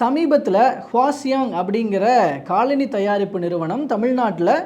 சமீபத்தில் ஹுவாசியாங் அப்படிங்கிற காலனி தயாரிப்பு நிறுவனம் தமிழ்நாட்டில்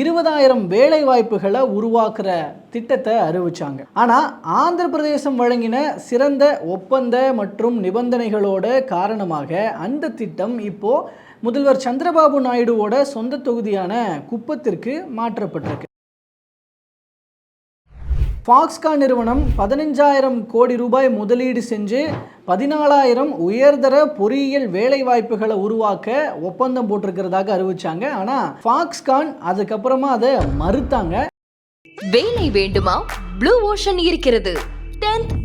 இருபதாயிரம் வேலை வாய்ப்புகளை உருவாக்குற திட்டத்தை அறிவிச்சாங்க. ஆனால் ஆந்திர பிரதேசம் வழங்கின சிறந்த ஒப்பந்த மற்றும் நிபந்தனைகளோட காரணமாக அந்த திட்டம் இப்போது முதல்வர் சந்திரபாபு நாயுடுவோட சொந்த தொகுதியான குப்பத்திற்கு மாற்றப்பட்டிருக்கு. ஃபாக்ஸ்கான் நிறுவனம் பதினஞ்சாயிரம் கோடி ரூபாய் முதலீடு செஞ்சு பதினாலாயிரம் உயர்தர பொறியியல் வேலை வாய்ப்புகளை உருவாக்க ஒப்பந்தம் போட்டிருக்கிறதாக அறிவிச்சாங்க. ஆனால் ஃபாக்ஸ்கான் அதுக்கப்புறமா அதை மறுத்தாங்க. வேலை வேண்டுமா? ப்ளூ ஓஷன் இருக்கிறது.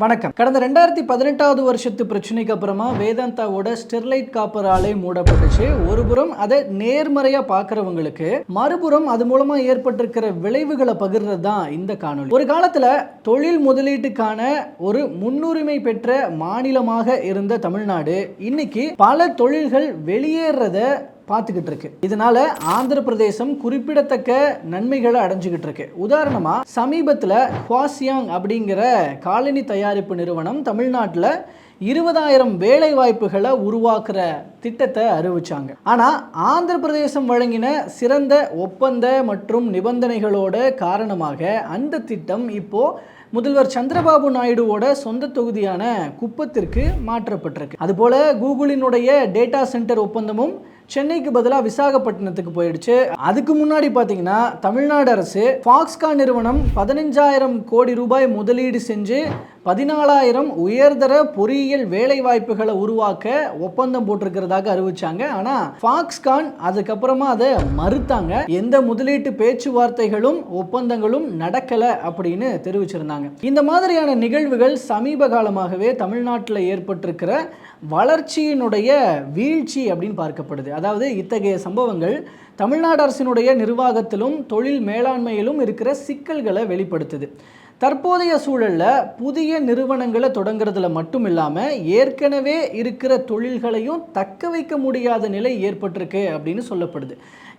வணக்கம். கடந்த ரெண்டாயிரத்தி பதினெட்டாவது வருஷத்து பிரச்சனைக்கு அப்புறமா வேதாந்தாவோட ஸ்டெர்லைட் காப்பர் ஆலை மூடப்பட்டுச்சு. ஒரு புறம் அதை நேர்மறையா பாக்குறவங்களுக்கு மறுபுறம் அது மூலமா ஏற்பட்டிருக்கிற விளைவுகளை பகிர்றது தான் இந்த காணொளி. ஒரு காலத்துல தொழில் முதலீட்டுக்கான ஒரு முன்னுரிமை பெற்ற மாநிலமாக இருந்த தமிழ்நாடு இன்னைக்கு பல தொழில்கள் வெளியேறத பார்த்துக்கிட்டு இருக்கு இதனால ஆந்திர பிரதேசம் குறிப்பிடத்தக்க நன்மைகளை அடைஞ்சுக்கிட்டு இருக்கு உதாரணமா சமீபத்தில் ஹுவாசியாங் அப்படிங்கிற காலனி தயாரிப்பு நிறுவனம் தமிழ்நாட்டில் இருபதாயிரம் வேலை வாய்ப்புகளை உருவாக்குற திட்டத்தை அறிவிச்சாங்க. ஆனால் ஆந்திர பிரதேசம் வழங்கின சிறந்த ஒப்பந்த மற்றும் நிபந்தனைகளோட காரணமாக அந்த திட்டம் இப்போ முதல்வர் சந்திரபாபு நாயுடுவோட சொந்த தொகுதியான குப்பத்திற்கு மாற்றப்பட்டிருக்கு. அதுபோல கூகுளினுடைய டேட்டா சென்டர் ஒப்பந்தமும் சென்னைக்கு பதிலாக விசாகப்பட்டினத்துக்கு போயிடுச்சு. அதுக்கு முன்னாடி பார்த்தீங்கன்னா தமிழ்நாடு அரசு ஃபாக்ஸ்கான் நிறுவனம் பதினஞ்சாயிரம் கோடி ரூபாய் முதலீடு செஞ்சு பதினாலாயிரம் உயர்தர பொறியியல் வேலை வாய்ப்புகளை உருவாக்க ஒப்பந்தம் போட்டிருக்கிறதாக அறிவிச்சாங்க. ஆனால் ஃபாக்ஸ்கான் அதுக்கப்புறமா அதை மறுத்தாங்க. எந்த முதலீட்டு பேச்சுவார்த்தைகளும் ஒப்பந்தங்களும் நடக்கலை அப்படின்னு தெரிவிச்சிருந்தாங்க. இந்த மாதிரியான நிகழ்வுகள் சமீப காலமாகவே தமிழ்நாட்டில் ஏற்பட்டிருக்கிற வளர்ச்சியினுடைய வீழ்ச்சி அப்படின்னு பார்க்கப்படுது. அதாவது இத்தகைய சம்பவங்கள் தமிழ்நாடு அரசினுடைய நிர்வாகத்திலும் தொழில் மேலாண்மையிலும் இருக்கிற சிக்கல்களை வெளிப்படுத்துது. தற்போதைய சூழலில் புதிய நிறுவனங்களை தொடங்குறதுல மட்டும் இல்லாமல் ஏற்கனவே இருக்கிற தொழில்களையும் தக்க வைக்க முடியாத நிலை ஏற்பட்டிருக்கு அப்படின்னு சொல்லப்படுது.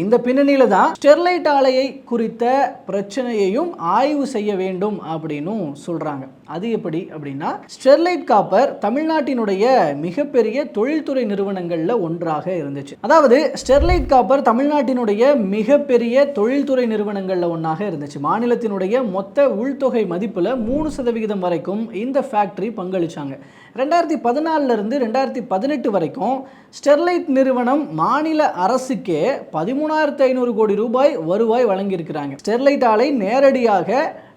இந்த பின்னணியில தான் ஸ்டெர்லைட் ஆலையை குறித்த பிரச்சனையையும் ஆய்வு செய்ய வேண்டும் அப்படின்னும் சொல்றாங்க. அது எப்படி அப்படின்னா ஸ்டெர்லைட் காப்பர் தமிழ்நாட்டினுடைய மிகப்பெரிய தொழில்துறை நிறுவனங்களில் ஒன்றாக இருந்துச்சு. அதாவது ஸ்டெர்லைட் காப்பர் தமிழ்நாட்டினுடைய மிகப்பெரிய தொழில்துறை நிறுவனங்களில் ஒன்றாக இருந்துச்சு. மாநிலத்தினுடைய மொத்த உள்தொகை மதிப்புல மூணு சதவிகிதம் வரைக்கும் இந்த ஃபேக்டரி பங்களிச்சாங்க. ரெண்டாயிரத்தி பதினாலுல இருந்து ரெண்டாயிரத்தி பதினெட்டு வரைக்கும் ஸ்டெர்லைட் நிறுவனம் மாநில அரசுக்கே பதிமூணு பதிமூணாயிரத்து ஐநூறு கோடி ரூபாய் வருவாய் வழங்கியிருக்கிறாங்க. ஸ்டெர்லைட் ஆலை நேரடியாக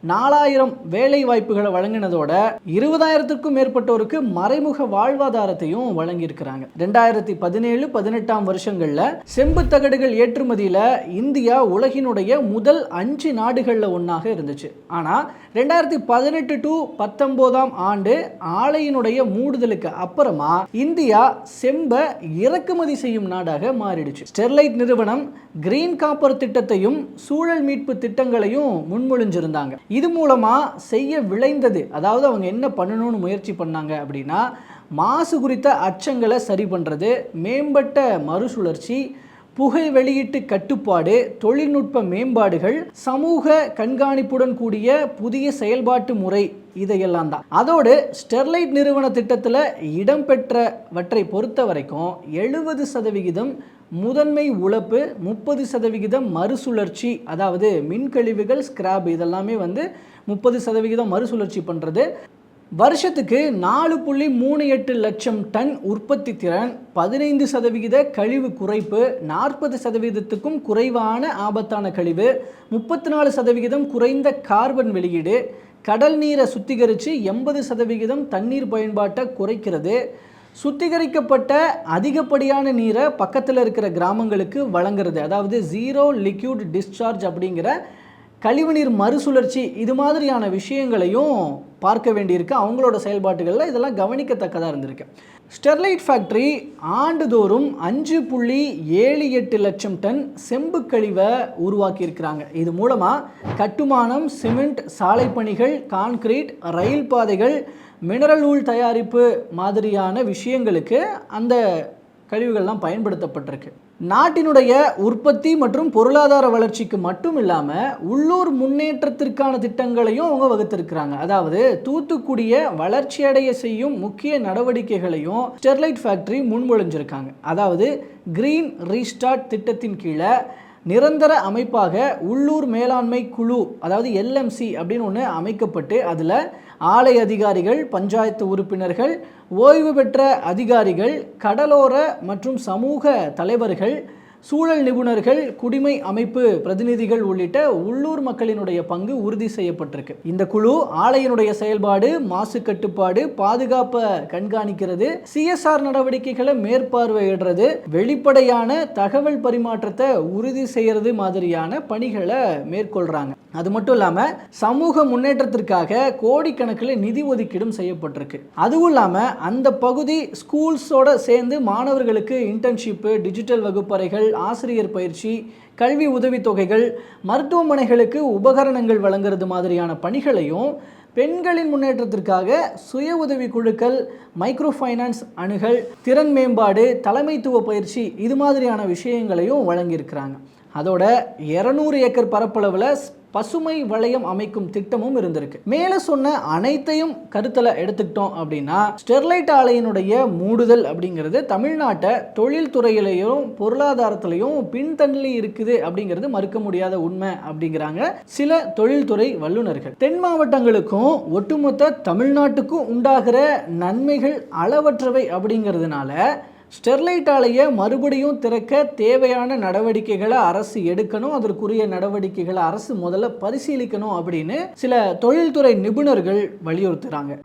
நாலாயிரம் வேலை வாய்ப்புகளை வழங்கினதோட இருபதாயிரத்துக்கும் மேற்பட்டோருக்கு மறைமுக வாழ்வாதாரத்தையும் வழங்கியிருக்கிறாங்க. ரெண்டாயிரத்தி பதினேழு பதினெட்டாம் வருஷங்களில் செம்பு தகடுகள் ஏற்றுமதியில் இந்தியா உலகினுடைய முதல் அஞ்சு நாடுகளில் ஒன்றாக இருந்துச்சு. ஆனால் ரெண்டாயிரத்தி பதினெட்டு டு பத்தொம்போதாம் ஆண்டு ஆலையினுடைய மூடுதலுக்கு அப்புறமா இந்தியா செம்பை இறக்குமதி செய்யும் நாடாக மாறிடுச்சு. ஸ்டெர்லைட் நிறுவனம் கிரீன் காப்பர் திட்டத்தையும் சூழல் மீட்பு திட்டங்களையும் முன்மொழிஞ்சிருந்தாங்க. இது மூலமாக செய்ய விளைந்தது. அதாவது அவங்க என்ன பண்ணணும்னு முயற்சி பண்ணாங்க அப்படின்னா மாசு குறித்த அச்சங்களை சரி பண்ணுறது மேம்பட்ட மறுசுழற்சி புகை வெளியீட்டு கட்டுப்பாடு தொழில்நுட்ப மேம்பாடுகள் சமூக கண்காணிப்புடன் கூடிய புதிய செயல்பாட்டு முறை இதையெல்லாம் தான். அதோடு ஸ்டெர்லைட் நிறுவன திட்டத்தில் இடம்பெற்றவற்றை பொறுத்த வரைக்கும் எழுபது சதவிகிதம் முதன்மை உழப்பு முப்பது சதவிகிதம் மறுசுழற்சி அதாவது மின்கழிவுகள் ஸ்கிராப் இதெல்லாமே வந்து முப்பது சதவிகிதம் மறுசுழற்சி பண்ணுறது வருஷத்துக்கு நாலு புள்ளி மூணு எட்டு லட்சம் டன் உற்பத்தி திறன் பதினைந்து சதவிகித கழிவு குறைப்பு நாற்பது சதவீதத்துக்கும் குறைவான ஆபத்தான கழிவு முப்பத்தி நாலு சதவிகிதம் குறைந்த கார்பன் வெளியீடு கடல் நீரை சுத்திகரித்து எண்பது சதவிகிதம் தண்ணீர் பயன்பாட்டை குறைக்கிறது. சுத்திகரிக்கப்பட்ட அதிகப்படியான நீரை பக்கத்தில் இருக்கிற கிராமங்களுக்கு வழங்குறது. அதாவது ஜீரோ லிக்யூட் டிஸ்சார்ஜ் அப்படிங்கிற கழிவுநீர் மறுசுழற்சி இது மாதிரியான விஷயங்களையும் பார்க்க வேண்டியிருக்கு. அவங்களோட செயல்பாட்டுகளில் இதெல்லாம் கவனிக்கத்தக்கதாக இருந்திருக்கு. ஸ்டெர்லைட் ஃபேக்ட்ரி ஆண்டுதோறும் அஞ்சு புள்ளி ஏழு எட்டு லட்சம் டன் செம்பு கழிவை உருவாக்கியிருக்கிறாங்க. இது மூலமாக கட்டுமானம் சிமெண்ட் சாலை பணிகள் கான்கிரீட் ரயில் பாதைகள் மினரல் ஊல் தயாரிப்பு மாதிரியான விஷயங்களுக்கு அந்த கழிவுகள்லாம் பயன்படுத்தப்பட்டிருக்கு. நாட்டினுடைய உற்பத்தி மற்றும் பொருளாதார வளர்ச்சிக்கு மட்டும் இல்லாமல் உள்ளூர் முன்னேற்றத்திற்கான திட்டங்களையும் அவங்க வகுத்திருக்கிறாங்க. அதாவது தூத்துக்குடியை வளர்ச்சியடைய செய்யும் முக்கிய நடவடிக்கைகளையும் ஸ்டெர்லைட் ஃபேக்டரி முன்மொழிஞ்சிருக்காங்க. அதாவது கிரீன் ரீஸ்டார்ட் திட்டத்தின் கீழே நிரந்தர அமைப்பாக உள்ளூர் மேலாண்மை குழு அதாவது எல்எம்சி அப்படின்னு ஒன்று அமைக்கப்பட்டு அதில் ஆலை அதிகாரிகள் பஞ்சாயத்து உறுப்பினர்கள் ஓய்வு பெற்ற அதிகாரிகள் கடலோர மற்றும் சமூக தலைவர்கள் சூழல் நிபுணர்கள் குடிமை அமைப்பு பிரதிநிதிகள் உள்ளிட்ட உள்ளூர் மக்களினுடைய பங்கு உறுதி செய்யப்பட்டிருக்கு. இந்த குழு ஆலையினுடைய செயல்பாடு மாசு கட்டுப்பாடு பாதுகாப்பை கண்காணிக்கிறது சிஎஸ்ஆர் நடவடிக்கைகளை மேற்பார்வையிடுறது வெளிப்படையான தகவல் பரிமாற்றத்தை உறுதி செய்யறது மாதிரியான பணிகளை மேற்கொள்றாங்க. அது மட்டும் இல்லாமல் சமூக முன்னேற்றத்திற்காக கோடிக்கணக்கில் நிதி ஒதுக்கீடும் செய்யப்பட்டிருக்கு. அதுவும் இல்லாமல் அந்த பகுதி ஸ்கூல்ஸோட சேர்ந்து மாணவர்களுக்கு இன்டர்ன்ஷிப்பு டிஜிட்டல் வகுப்பறைகள் ஆசிரியர் பயிற்சி கல்வி உதவித்தொகைகள் மருத்துவமனைகளுக்கு உபகரணங்கள் வழங்குறது மாதிரியான பணிகளையும் பெண்களின் முன்னேற்றத்திற்காக சுய உதவி குழுக்கள் மைக்ரோ ஃபைனான்ஸ் அணுகல் திறன் மேம்பாடு தலைமைத்துவ பயிற்சி இது மாதிரியான விஷயங்களையும் வழங்கியிருக்கிறாங்க. அதோட இரநூறு ஏக்கர் பரப்பளவில் பசுமை வளையம் அமைக்கும் திட்டமும் இருந்திருக்கு. மேலே சொன்ன அனைத்தையும் கருத்தில் எடுத்துக்கிட்டோம் அப்படின்னா ஸ்டெர்லைட் ஆலையினுடைய மூடுதல் அப்படிங்கிறது தமிழ்நாட்டை தொழில்துறையிலையும் பொருளாதாரத்திலையும் பின்தள்ளி இருக்குது அப்படிங்கிறது மறுக்க முடியாத உண்மை அப்படிங்கிறாங்க சில தொழில்துறை வல்லுநர்கள். தென் மாவட்டங்களுக்கும் ஒட்டுமொத்த தமிழ்நாட்டுக்கும் உண்டாகிற நன்மைகள் அளவற்றவை அப்படிங்கிறதுனால ஸ்டெர்லைட் ஆலையை மறுபடியும் திறக்க தேவையான நடவடிக்கைகளை அரசு எடுக்கணும். அதற்குரிய நடவடிக்கைகளை அரசு முதல்ல பரிசீலிக்கணும் அப்படின்னு சில தொழில்துறை நிபுணர்கள் வலியுறுத்துறாங்க.